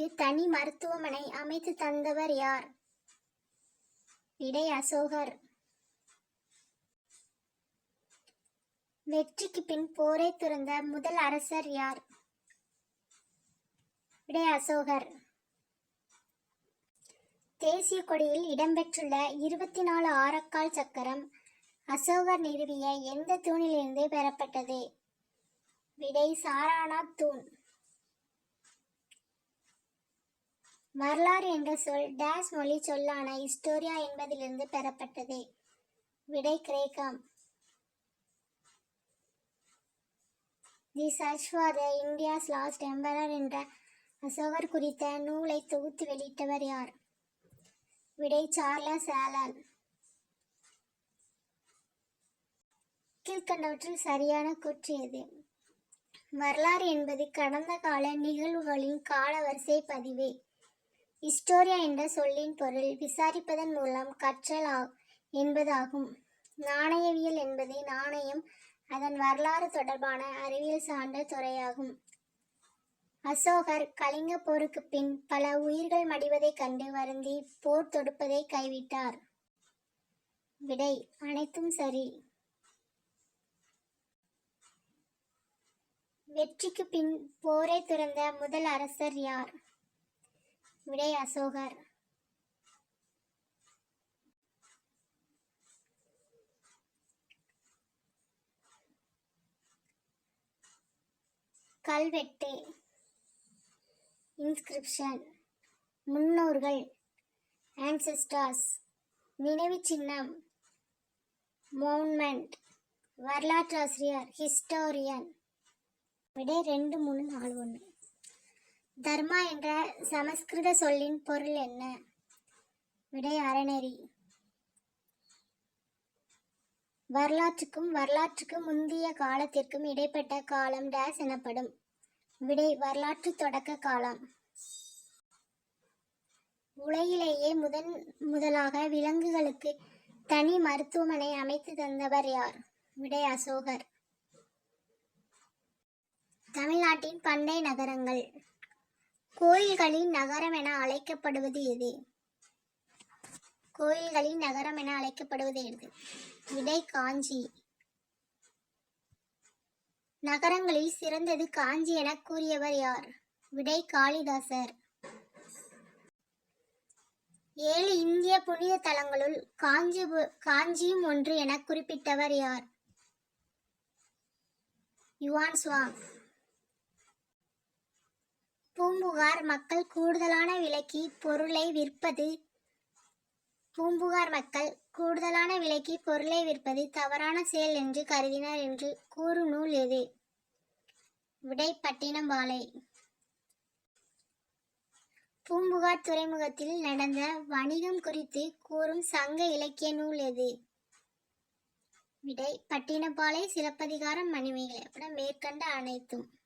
அவருக்கு தனி மருத்துவமனை அமைத்து தந்தவர் யார்? விடை அசோகர். வெற்றிக்கு பின் போரை துறந்த முதல் அரசர் யார்? விடை அசோகர். தேசிய கொடியில் இடம்பெற்றுள்ள இருபத்தி நாலு ஆரக்கால் சக்கரம் அசோகர் நிறுவிய எந்த தூணிலிருந்து பெறப்பட்டது? விடை சாரானா தூண். வரலாறு என்ற சொல் டேஸ் மொழி சொல்லான ஹிஸ்டோரியா என்பதிலிருந்து பெறப்பட்டது. விடை கிரேக்கம். The search for the India's lost emperor என்ற அசோகர் குறித்த நூலை தொகுத்து வெளியிட்டவர் யார்? விடை சார்லஸ் ஆலன். கீழ்கண்டவற்றில் சரியான கூற்று எது? வரலாறு என்பது கடந்த கால நிகழ்வுகளின் காலவரிசை பதிவே. ஹிஸ்டோரியா என்ற சொல்லின் பொருள் விசாரிப்பதன் மூலம் கற்றல் ஆ- என்பதாகும். நாணயவியல் என்பது நாணயம் அதன் வரலாறு தொடர்பான அறிவியல் சார்ந்த துறையாகும். அசோகர் கலிங்க போருக்கு பின் பல உயிர்கள் மடிவதைக் கண்டு வருந்தி போர் தொடுப்பதை கைவிட்டார். விடை அனைத்தும் சரி. வெற்றிக்கு பின் போரை துறந்த முதல் அரசர் யார்? விடை அசோகர். கல்வெட்டு. இன்ஸ்கிரிப்ஷன் முன்னோர்கள். Ancestors. நினைவு சின்னம். மோன்மெண்ட் வரலாற்றாசிரியர் ஹிஸ்டோரியன் விடை ரெண்டு மூணு நாலு. தர்மா என்ற சமஸ்கிருத சொல்லின் பொருள் என்ன? விடை அறநெறி. வரலாற்றுக்கும் வரலாற்றுக்கு முந்தைய காலத்திற்கும் இடைப்பட்ட காலம் டேஸ் எனப்படும். விடை வரலாற்று தொடக்க காலம். உலகிலேயே முதன் முதலாக விலங்குகளுக்கு தனி மருத்துவமனை அமைத்து தந்தவர் யார்? விடை அசோகர். தமிழ்நாட்டின் பண்டை நகரங்கள். கோயில்களின் நகரம் என அழைக்கப்படுவது எது? கோயில்களின் நகரம் என அழைக்கப்படுவது எது? விடை காஞ்சி. நகரங்களில் சிறந்தது காஞ்சி என கூறியவர் யார்? விடை காளிதாசர். ஏழு இந்திய புனித தலங்களுள் காஞ்சி காஞ்சியும் ஒன்று என குறிப்பிட்டவர் யார்? யுவான் சுவாங் பூம்புகார் மக்கள் கூடுதலான விலைக்கு பொருளை விற்பது பூம்புகார் மக்கள் கூடுதலான விலைக்கு பொருளை விற்பது தவறான செயல் என்று கருதினர் என்று கூறும் நூல் எது? விடை பட்டினம்பாலை பூம்புகார் துறைமுகத்தில் நடந்த வணிகம் குறித்து கூறும் சங்க இலக்கிய நூல் எது? விடை பட்டினப்பாலை சிலப்பதிகாரம் மணிமேகலை. அப்புறம் மேற்கண்ட அனைத்தும்.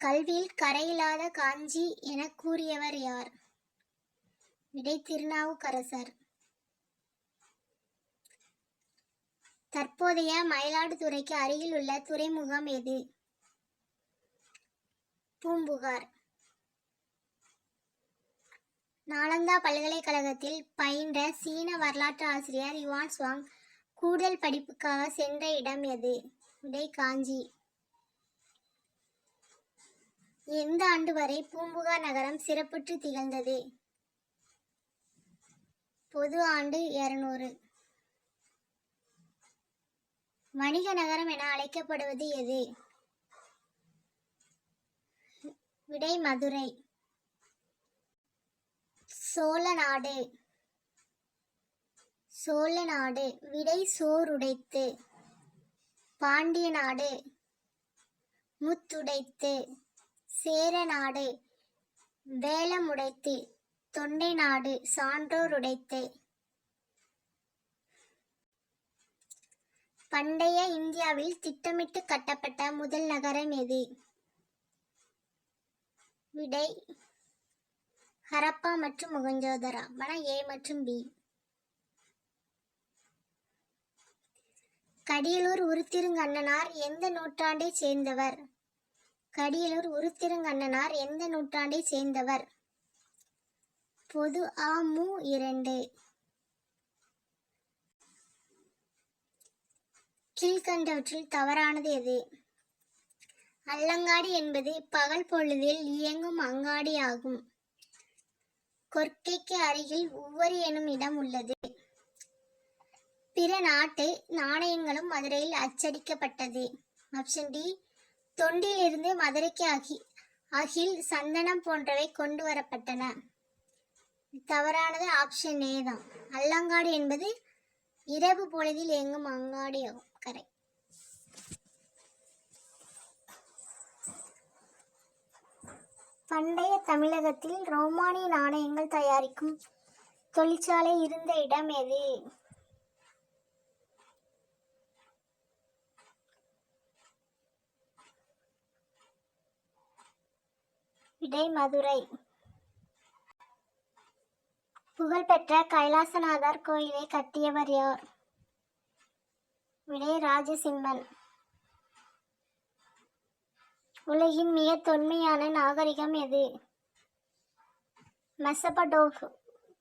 கல்வியில் கரையில்லாத காஞ்சி என கூறியவர் யார்? விடை திருநாவுக்கரசர் தற்போதைய மயிலாடுதுறைக்கு அருகில் உள்ள துறைமுகம் எது? பூம்புகார். நாலந்தா பல்கலைக்கழகத்தில் பயின்ற சீன வரலாற்று ஆசிரியர் யுவான் சுவாங் கூடுதல் படிப்புக்காக சென்ற இடம் எது? விடை காஞ்சி. எந்த ஆண்டு வரை பூம்புகார் நகரம் சிறப்புற்று திகழ்ந்தது? பொது ஆண்டு இருநூறு. வணிக நகரம் என அழைக்கப்படுவது எது? விடை மதுரை. சோழ நாடு. சோழ நாடு. விடை சோறுடைத்து. பாண்டிய நாடு. முத்துடைத்து. சேர நாடு வேலமுடைத்து தொண்டை நாடு சான்றோர் உடைத்து. பண்டைய இந்தியாவில் திட்டமிட்டு கட்டப்பட்ட முதல் நகரம் எது? விடை ஹரப்பா மற்றும் முகஞ்சோதரா வன ஏ மற்றும் பி. கடியலூர் உருத்திருங்கண்ணனார் எந்த நூற்றாண்டை சேர்ந்தவர்? கடியலூர் உருத்திருங்கண்ணனார் எந்த நூற்றாண்டைச் சேர்ந்தவர்? பொது ஆ மு இரண்டு. கீழ்கண்டவற்றில் தவறானது எது? அல்லங்காடி என்பது பகல் பொழுதில் இயங்கும் அங்காடி ஆகும். கொர்க்கைக்கு அருகில் ஒவ்வொரு எனும் இடம் உள்ளது. பிற நாட்டு நாணயங்களும் மதுரையில் அச்சடிக்கப்பட்டது. ஆப்ஷன் டி தொண்டிலிருந்து மதுரைக்கு அகி அகில் சந்தனம் போன்றவை கொண்டு வரப்பட்டன. தவறானது ஆப்ஷன் ஏ தான். அல்லங்காடு என்பது இரவு பொழுதில் எங்கும் அங்காடி ஆகும் கரை பண்டைய தமிழகத்தில் ரோமானிய நாணயங்கள் தயாரிக்கும் தொழிற்சாலை இருந்த இடம் எது? விடை மதுரை புகழ்பெற்ற கைலாசநாதர் கோயிலை கட்டியவர் யார்? விடை ராஜசிம்மன் உலகின் மிக தொன்மையான நாகரிகம் எது? மெசபடோ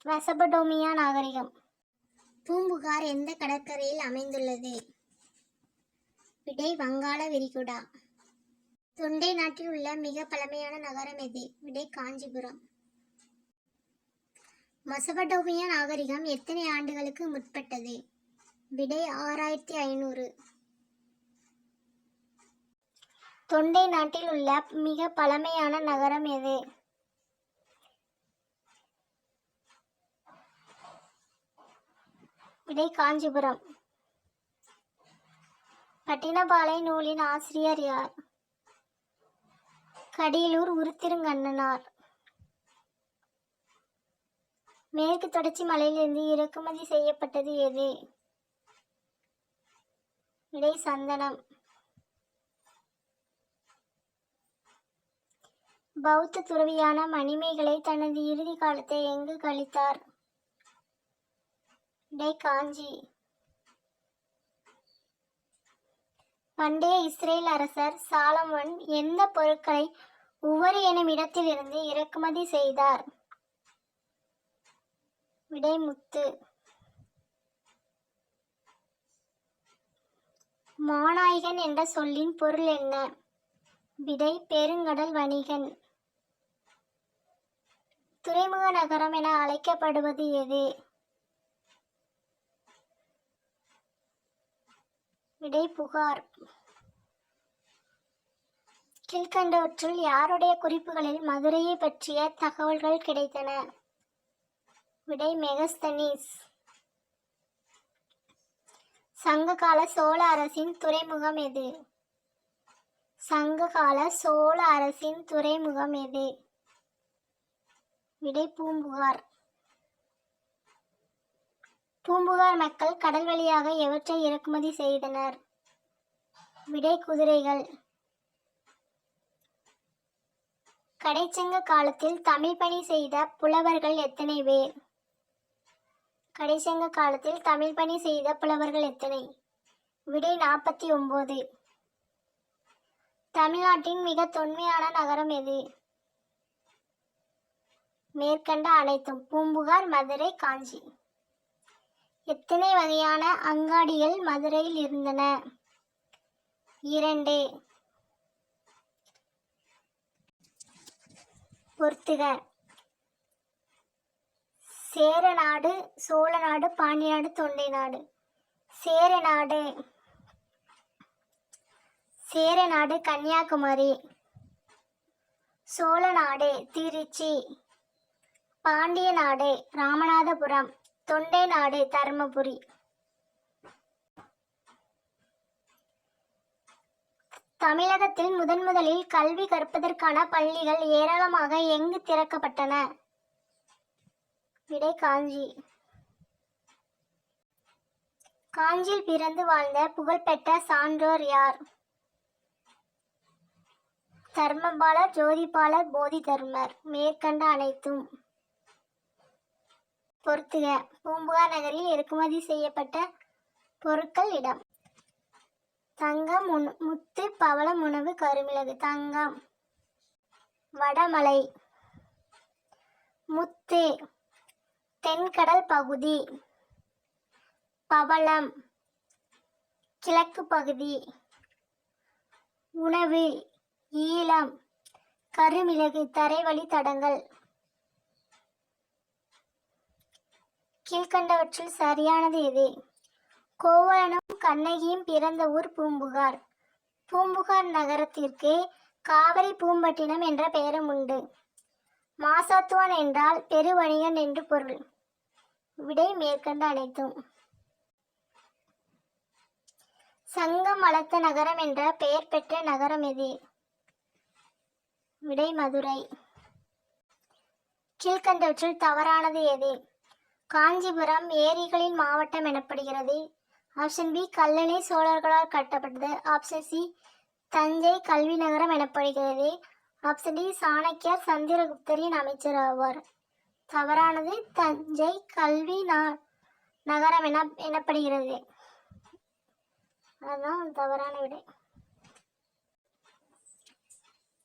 மெசபடோமியா நாகரிகம். பூம்புகார் எந்த கடற்கரையில் அமைந்துள்ளது? விடை வங்காள விரிகுடா. தொண்டை நாட்டில் உள்ள மிக பழமையான நகரம் எது? விடை காஞ்சிபுரம். மசபடோமிய நாகரிகம் எத்தனை ஆண்டுகளுக்கு முற்பட்டது? விடை ஆறாயிரத்தி ஐநூறு. தொண்டை நாட்டில் உள்ள மிக பழமையான நகரம் எது? விடை காஞ்சிபுரம். பட்டினபாலை நூலின் ஆசிரியர் யார்? கடியலூர் உருத்திருங்கண்ணனார். மேற்கு தொடர்ச்சி மலையிலிருந்து இறக்குமதி செய்யப்பட்டது எது? விடை சந்தனம். பௌத்த துறவியான மணிமேகலை தனது இறுதி காலத்தை எங்கு கழித்தார்? இடை காஞ்சி பண்டைய இஸ்ரேல் அரசர் சாலமன் எந்த பொருட்களை உவரி எனும் இடத்திலிருந்து இறக்குமதி செய்தார்? விடை முத்து மாநாயகன் என்ற சொல்லின் பொருள் என்ன? விடை பெருங்கடல் வணிகன். துறைமுக நகரம் என அழைக்கப்படுவது எது? விடை புகார் கீழ்கண்டவற்றில் யாருடைய குறிப்புகளில் மதுரையை பற்றிய தகவல்கள் கிடைத்தன? விடை மெகஸ்தனீஸ். சங்ககால சோழ அரசின் துறைமுகம் எது? சங்ககால சோழ அரசின் துறைமுகம் எது? விடை பூம்புகார். பூம்புகார் மக்கள் கடல் வழியாக எவற்றை இறக்குமதி செய்தனர். விடை குதிரைகள். கடைச்சங்க காலத்தில் தமிழ் பணி செய்த புலவர்கள் எத்தனை பேர்? கடைசங்க காலத்தில் தமிழ் பணி செய்த புலவர்கள் எத்தனை? விடை நாற்பத்தி ஒன்பது தமிழ்நாட்டின் மிக தொன்மையான நகரம் எது? மேற்கண்ட அனைத்தும் பூம்புகார் மதுரை காஞ்சி. எத்தனை வகையான அங்காடிகள் மதுரையில் இருந்தன? இரண்டு. பொறுத்துக. சேர நாடு சோழ நாடு பாண்டிய நாடு தொண்டை நாடு சேர நாடு சேர நாடு கன்னியாகுமரி. சோழ நாடு திருச்சி. பாண்டிய நாடு ராமநாதபுரம். தொண்டை நாடு தருமபுரி. தமிழகத்தில் முதன் முதலில் கல்வி கற்பதற்கான பள்ளிகள் ஏராளமாக எங்கு திறக்கப்பட்டன? விடை காஞ்சி. காஞ்சியில் பிறந்து வாழ்ந்த புகழ்பெற்ற சான்றோர் யார்? தர்மபாலர் ஜோதிபாலர் போதி தர்மர் மேற்கண்ட அனைத்தும் பொறுத்துக. பூம்புகார் நகரில் இறக்குமதி செய்யப்பட்ட பொருட்கள் இடம். தங்கம் உண முத்து பவளம் உணவு கருமிளகு. தங்கம். வடமலை. முத்து. தென்கடல் பகுதி. பவளம். கிழக்கு பகுதி. உணவு ஈழம். கருமிளகு. தரைவழி தடங்கள் கீழ்கண்டவற்றில் சரியானது எது? கோவலனும் கண்ணகியும் பிறந்த ஊர் பூம்புகார். பூம்புகார் நகரத்திற்கு காவிரி பூம்பட்டினம் என்ற பெயரும் உண்டு. மாசாத்துவான் என்றால் பெருவணிகன் என்று பொருள். விடை மேற்கண்ட அனைத்தும். சங்கம் வளர்த்த நகரம் என்ற பெயர் பெற்ற நகரம் எது? விடை மதுரை. கீழ்கண்டவற்றில் தவறானது எது? காஞ்சிபுரம் ஏரிகளின் மாவட்டம் எனப்படுகிறது. ஆப்ஷன் பி கல்லணை சோழர்களால் கட்டப்பட்டது. ஆப்ஷன் சி தஞ்சை கல்வி நகரம் எனப்படுகிறது. ஆப்ஷன் டி சாணக்கியர் சந்திரகுப்தரின் அமைச்சர் ஆவார். தவறானது தஞ்சை கல்வி நா- நகரம் என எனப்படுகிறது. அதுதான் தவறான விடை.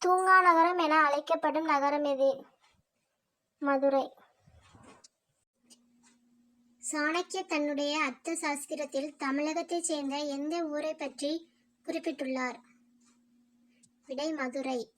தூங்கா நகரம் என அழைக்கப்படும் நகரம் எது? மதுரை. சாணக்கிய தன்னுடைய அர்த்த சாஸ்திரத்தில் தமிழகத்தைச் சேர்ந்த எந்த ஊரை பற்றி குறிப்பிட்டுள்ளார்? விடை மதுரை